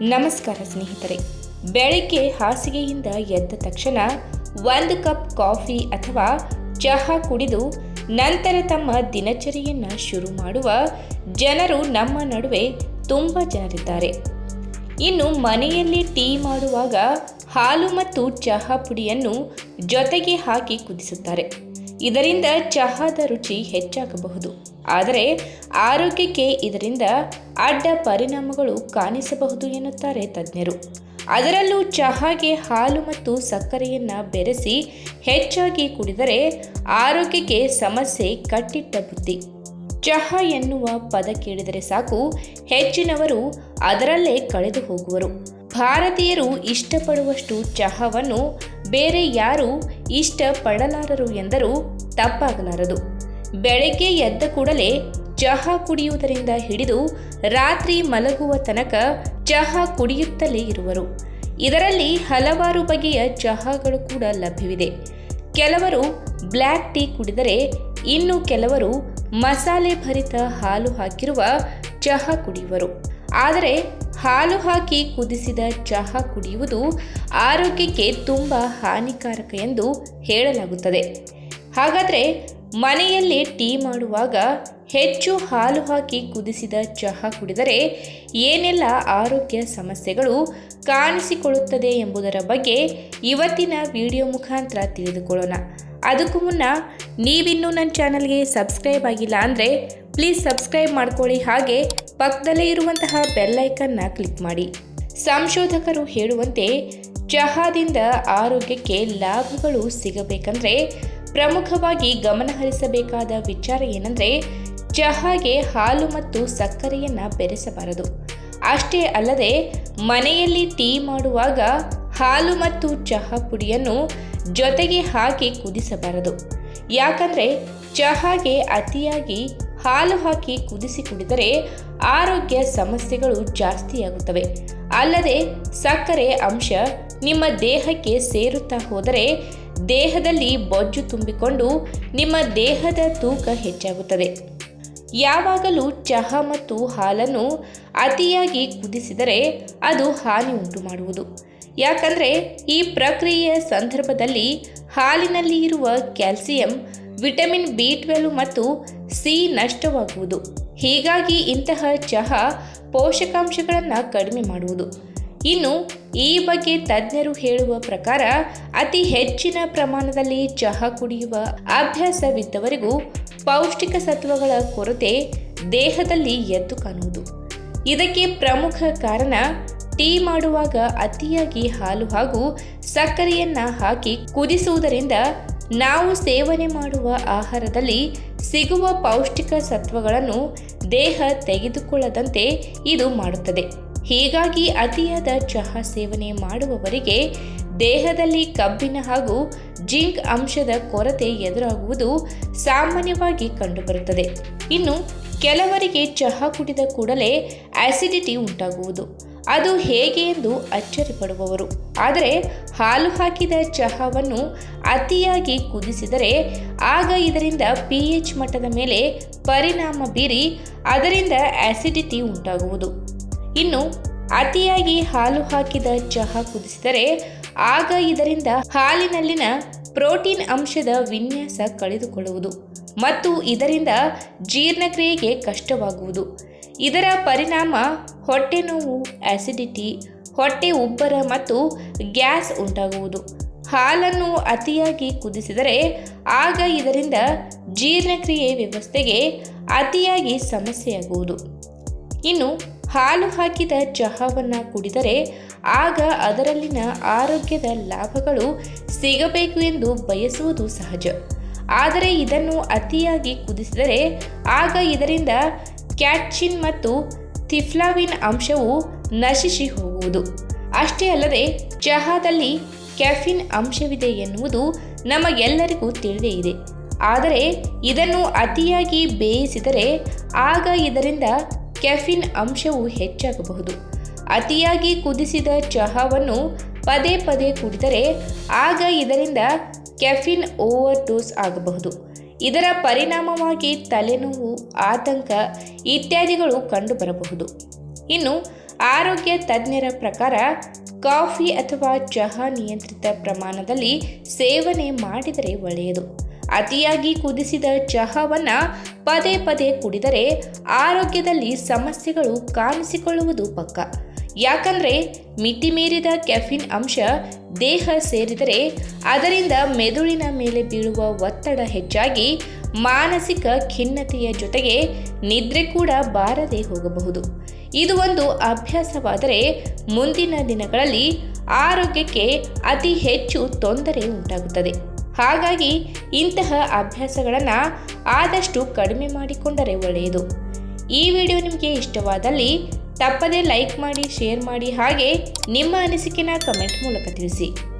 ನಮಸ್ಕಾರ ಸ್ನೇಹಿತರೆ. ಬೆಳಿಗ್ಗೆ ಹಾಸಿಗೆಯಿಂದ ಎದ್ದ ತಕ್ಷಣ ಒಂದು ಕಪ್ ಕಾಫಿ ಅಥವಾ ಚಹಾ ಕುಡಿದು ನಂತರ ತಮ್ಮ ದಿನಚರಿಯನ್ನು ಶುರು ಮಾಡುವ ಜನರು ನಮ್ಮ ನಡುವೆ ತುಂಬ ಜನರಿದ್ದಾರೆ. ಇನ್ನು ಮನೆಯಲ್ಲಿ ಟೀ ಮಾಡುವಾಗ ಹಾಲು ಮತ್ತು ಚಹಾ ಪುಡಿಯನ್ನು ಜೊತೆಗೆ ಹಾಕಿ ಕುದಿಸುತ್ತಾರೆ. ಇದರಿಂದ ಚಹಾದ ರುಚಿ ಹೆಚ್ಚಾಗಬಹುದು. ಆದರೆ ಆರೋಗ್ಯಕ್ಕೆ ಇದರಿಂದ ಅಡ್ಡ ಪರಿಣಾಮಗಳು ಕಾಣಿಸಬಹುದು ಎನ್ನುತ್ತಾರೆ ತಜ್ಞರು. ಅದರಲ್ಲೂ ಚಹಾಗೆ ಹಾಲು ಮತ್ತು ಸಕ್ಕರೆಯನ್ನು ಬೆರೆಸಿ ಹೆಚ್ಚಾಗಿ ಕುಡಿದರೆ ಆರೋಗ್ಯಕ್ಕೆ ಸಮಸ್ಯೆ ಕಟ್ಟಿಟ್ಟ ಬುದ್ಧಿ. ಚಹಾ ಎನ್ನುವ ಪದ ಕೇಳಿದರೆ ಸಾಕು, ಹೆಚ್ಚಿನವರು ಅದರಲ್ಲೇ ಕಳೆದು ಹೋಗುವರು. ಭಾರತೀಯರು ಇಷ್ಟಪಡುವಷ್ಟು ಚಹಾವನ್ನು ಬೇರೆ ಯಾರೂ ಇಷ್ಟಪಡಲಾರರು ಎಂದರೂ ತಪ್ಪಾಗಲಾರದು. ಬೆಳಗ್ಗೆ ಎದ್ದ ಕೂಡಲೇ ಚಹಾ ಕುಡಿಯುವುದರಿಂದ ಹಿಡಿದು ರಾತ್ರಿ ಮಲಗುವ ತನಕ ಚಹಾ ಕುಡಿಯುತ್ತಲೇ ಇರುವರು. ಇದರಲ್ಲಿ ಹಲವಾರು ಬಗೆಯ ಚಹಾಗಳು ಕೂಡ ಲಭ್ಯವಿದೆ. ಕೆಲವರು ಬ್ಲ್ಯಾಕ್ ಟೀ ಕುಡಿದರೆ ಇನ್ನು ಕೆಲವರು ಮಸಾಲೆ ಭರಿತ ಹಾಲು ಹಾಕಿರುವ ಚಹಾ ಕುಡಿಯುವರು. ಆದರೆ ಹಾಲು ಹಾಕಿ ಕುದಿಸಿದ ಚಹಾ ಕುಡಿಯುವುದು ಆರೋಗ್ಯಕ್ಕೆ ತುಂಬ ಹಾನಿಕಾರಕ ಎಂದು ಹೇಳಲಾಗುತ್ತದೆ. ಹಾಗಾದರೆ ಮನೆಯಲ್ಲಿ ಟೀ ಮಾಡುವಾಗ ಹೆಚ್ಚು ಹಾಲು ಹಾಕಿ ಕುದಿಸಿದ ಚಹಾ ಕುಡಿದರೆ ಏನೆಲ್ಲ ಆರೋಗ್ಯ ಸಮಸ್ಯೆಗಳು ಕಾಣಿಸಿಕೊಳ್ಳುತ್ತದೆ ಎಂಬುದರ ಬಗ್ಗೆ ಇವತ್ತಿನ ವಿಡಿಯೋ ಮುಖಾಂತರ ತಿಳಿದುಕೊಳ್ಳೋಣ. ಅದಕ್ಕೂ ಮುನ್ನ ನೀವಿನ್ನೂ ನನ್ನ ಚಾನಲ್ಗೆ ಸಬ್ಸ್ಕ್ರೈಬ್ ಆಗಿಲ್ಲ ಅಂದರೆ ಪ್ಲೀಸ್ ಸಬ್ಸ್ಕ್ರೈಬ್ ಮಾಡ್ಕೊಳ್ಳಿ. ಹಾಗೆ ಪಕ್ಕದಲ್ಲೇ ಇರುವಂತಹ ಬೆಲ್ಲೈಕನ್ನ ಕ್ಲಿಕ್ ಮಾಡಿ. ಸಂಶೋಧಕರು ಹೇಳುವಂತೆ ಚಹಾದಿಂದ ಆರೋಗ್ಯಕ್ಕೆ ಲಾಭಗಳು ಸಿಗಬೇಕಂದ್ರೆ ಪ್ರಮುಖವಾಗಿ ಗಮನಹರಿಸಬೇಕಾದ ವಿಚಾರ ಏನಂದರೆ, ಚಹಾಗೆ ಹಾಲು ಮತ್ತು ಸಕ್ಕರೆಯನ್ನು ಬೆರೆಸಬಾರದು. ಅಷ್ಟೇ ಅಲ್ಲದೆ, ಮನೆಯಲ್ಲಿ ಟೀ ಮಾಡುವಾಗ ಹಾಲು ಮತ್ತು ಚಹಾ ಪುಡಿಯನ್ನು ಜೊತೆಗೆ ಹಾಕಿ ಕುದಿಸಬಾರದು. ಯಾಕಂದರೆ, ಚಹಾಗೆ ಅತಿಯಾಗಿ ಹಾಲು ಹಾಕಿ ಕುದಿಸಿ ಕುಡಿದರೆ ಆರೋಗ್ಯ ಸಮಸ್ಯೆಗಳು ಜಾಸ್ತಿಯಾಗುತ್ತವೆ ಅಲ್ಲದೆ, ಸಕ್ಕರೆ ಅಂಶ ನಿಮ್ಮ ದೇಹಕ್ಕೆ ಸೇರುತ್ತಾ ಹೋದರೆ ದೇಹದಲ್ಲಿ ಬೊಜ್ಜು ತುಂಬಿಕೊಂಡು ನಿಮ್ಮ ದೇಹದ ತೂಕ ಹೆಚ್ಚಾಗುತ್ತದೆ. ಯಾವಾಗಲೂ ಚಹಾ ಮತ್ತು ಹಾಲನ್ನು ಅತಿಯಾಗಿ ಕುದಿಸಿದರೆ ಅದು ಹಾನಿ ಉಂಟು ಮಾಡುವುದು ಯಾಕಂದರೆ ಈ ಪ್ರಕ್ರಿಯೆಯ ಸಂದರ್ಭದಲ್ಲಿ ಹಾಲಿನಲ್ಲಿ ಇರುವ ಕ್ಯಾಲ್ಸಿಯಂ, ವಿಟಮಿನ್ ಬಿ ಟ್ವೆಲ್ವ್ ಮತ್ತು ಸಿ ನಷ್ಟವಾಗುವುದು. ಹೀಗಾಗಿ ಇಂತಹ ಚಹಾ ಪೋಷಕಾಂಶಗಳನ್ನು ಕಡಿಮೆ ಮಾಡುವುದು. ಇನ್ನು ಈ ಬಗ್ಗೆ ತಜ್ಞರು ಹೇಳುವ ಪ್ರಕಾರ ಅತಿ ಹೆಚ್ಚಿನ ಪ್ರಮಾಣದಲ್ಲಿ ಚಹಾ ಕುಡಿಯುವ ಅಭ್ಯಾಸವಿದ್ದವರಿಗೂ ಪೌಷ್ಟಿಕ ಸತ್ವಗಳ ಕೊರತೆ ದೇಹದಲ್ಲಿ ಎದ್ದು ಕಾಣುವುದು. ಇದಕ್ಕೆ ಪ್ರಮುಖ ಕಾರಣ ಟೀ ಮಾಡುವಾಗ ಅತಿಯಾಗಿ ಹಾಲು ಹಾಗೂ ಸಕ್ಕರೆಯನ್ನ ಹಾಕಿ ಕುದಿಸುವುದರಿಂದ ನಾವು ಸೇವನೆ ಮಾಡುವ ಆಹಾರದಲ್ಲಿ ಸಿಗುವ ಪೌಷ್ಟಿಕ ಸತ್ವಗಳನ್ನು ದೇಹ ತೆಗೆದುಕೊಳ್ಳದಂತೆ ಇದು ಮಾಡುತ್ತದೆ. ಹೀಗಾಗಿ ಅತಿಯಾದ ಚಹಾ ಸೇವನೆ ಮಾಡುವವರಿಗೆ ದೇಹದಲ್ಲಿ ಕಬ್ಬಿನ ಹಾಗೂ ಜಿಂಕ್ ಅಂಶದ ಕೊರತೆ ಎದುರಾಗುವುದು ಸಾಮಾನ್ಯವಾಗಿ ಕಂಡುಬರುತ್ತದೆ. ಇನ್ನು ಕೆಲವರಿಗೆ ಚಹಾ ಕುಡಿದ ಕೂಡಲೇ ಆಸಿಡಿಟಿ ಉಂಟಾಗುವುದು. ಅದು ಹೇಗೆ ಎಂದು ಅಚ್ಚರಿ ಪಡುವವರು ಆದರೆ ಹಾಲು ಹಾಕಿದ ಚಹಾವನ್ನು ಅತಿಯಾಗಿ ಕುದಿಸಿದರೆ ಆಗ ಇದರಿಂದ ಪಿ ಎಚ್ ಮಟ್ಟದ ಮೇಲೆ ಪರಿಣಾಮ ಬೀರಿ ಅದರಿಂದ ಆಸಿಡಿಟಿ ಉಂಟಾಗುವುದು. ಇನ್ನು ಅತಿಯಾಗಿ ಹಾಲು ಹಾಕಿದ ಚಹಾ ಕುದಿಸಿದರೆ ಆಗ ಇದರಿಂದ ಹಾಲಿನಲ್ಲಿನ ಪ್ರೋಟೀನ್ ಅಂಶದ ವಿನ್ಯಾಸ ಕಳೆದುಕೊಳ್ಳುವುದು ಮತ್ತು ಇದರಿಂದ ಜೀರ್ಣಕ್ರಿಯೆಗೆ ಕಷ್ಟವಾಗುವುದು. ಇದರ ಪರಿಣಾಮ ಹೊಟ್ಟೆ ನೋವು ಆಸಿಡಿಟಿ ಹೊಟ್ಟೆ ಉಬ್ಬರ ಮತ್ತು ಗ್ಯಾಸ್ ಉಂಟಾಗುವುದು. ಹಾಲನ್ನು ಅತಿಯಾಗಿ ಕುದಿಸಿದರೆ ಆಗ ಇದರಿಂದ ಜೀರ್ಣಕ್ರಿಯೆ ವ್ಯವಸ್ಥೆಗೆ ಅತಿಯಾಗಿ ಸಮಸ್ಯೆಯಾಗುವುದು. ಇನ್ನು ಹಾಲು ಹಾಕಿದ ಚಹಾವನ್ನು ಕುಡಿದರೆ ಆಗ ಅದರಲ್ಲಿನ ಆರೋಗ್ಯದ ಲಾಭಗಳು ಸಿಗಬೇಕು ಎಂದು ಬಯಸುವುದು ಸಹಜ. ಆದರೆ ಇದನ್ನು ಅತಿಯಾಗಿ ಕುದಿಸಿದರೆ ಆಗ ಇದರಿಂದ ಕ್ಯಾಟ್ಚಿನ್ ಮತ್ತು ಥಿಫ್ಲಾವಿನ್ ಅಂಶವು ನಶಿಸಿ ಹೋಗುವುದು. ಅಷ್ಟೇ ಅಲ್ಲದೆ ಚಹಾದಲ್ಲಿ ಕ್ಯಾಫಿನ್ ಅಂಶವಿದೆ ಎನ್ನುವುದು ನಮಗೆಲ್ಲರಿಗೂ ತಿಳಿದೇ ಇದೆ. ಆದರೆ ಇದನ್ನು ಅತಿಯಾಗಿ ಬೇಯಿಸಿದರೆ ಆಗ ಇದರಿಂದ ಕೆಫಿನ್ ಅಂಶವು ಹೆಚ್ಚಾಗಬಹುದು. ಅತಿಯಾಗಿ ಕುದಿಸಿದ ಚಹಾವನ್ನು ಪದೇ ಪದೇ ಕುಡಿದರೆ ಆಗ ಇದರಿಂದ ಕೆಫಿನ್ ಓವರ್ ಡೋಸ್ ಆಗಬಹುದು. ಇದರ ಪರಿಣಾಮವಾಗಿ ತಲೆನೋವು, ಆತಂಕ ಇತ್ಯಾದಿಗಳು ಕಂಡುಬರಬಹುದು. ಇನ್ನು ಆರೋಗ್ಯ ತಜ್ಞರ ಪ್ರಕಾರ ಕಾಫಿ ಅಥವಾ ಚಹಾ ನಿಯಂತ್ರಿತ ಪ್ರಮಾಣದಲ್ಲಿ ಸೇವನೆ ಮಾಡಿದರೆ ಒಳ್ಳೆಯದು. ಅತಿಯಾಗಿ ಕುದಿಸಿದ ಚಹಾವನ್ನು ಪದೇ ಪದೇ ಕುಡಿದರೆ ಆರೋಗ್ಯದಲ್ಲಿ ಸಮಸ್ಯೆಗಳು ಕಾಣಿಸಿಕೊಳ್ಳುವುದು ಪಕ್ಕ. ಯಾಕಂದರೆ ಮಿತಿಮೀರಿದ ಕೆಫಿನ್ ಅಂಶ ದೇಹ ಸೇರಿದರೆ ಅದರಿಂದ ಮೆದುಳಿನ ಮೇಲೆ ಬೀಳುವ ಒತ್ತಡ ಹೆಚ್ಚಾಗಿ ಮಾನಸಿಕ ಖಿನ್ನತೆಯ ಜೊತೆಗೆ ನಿದ್ರೆ ಕೂಡ ಬಾರದೆ ಹೋಗಬಹುದು. ಇದು ಒಂದು ಅಭ್ಯಾಸವಾದರೆ ಮುಂದಿನ ದಿನಗಳಲ್ಲಿ ಆರೋಗ್ಯಕ್ಕೆ ಅತಿ ಹೆಚ್ಚು ತೊಂದರೆ ಉಂಟಾಗುತ್ತದೆ. ಹಾಗಾಗಿ ಇಂತಹ ಅಭ್ಯಾಸಗಳನ್ನು ಆದಷ್ಟು ಕಡಿಮೆ ಮಾಡಿಕೊಂಡರೆ ಒಳ್ಳೆಯದು. ಈ ವಿಡಿಯೋ ನಿಮಗೆ ಇಷ್ಟವಾದಲ್ಲಿ ತಪ್ಪದೇ ಲೈಕ್ ಮಾಡಿ, ಶೇರ್ ಮಾಡಿ ಹಾಗೆ ನಿಮ್ಮ ಅನಿಸಿಕೆನ ಕಮೆಂಟ್ ಮೂಲಕ ತಿಳಿಸಿ.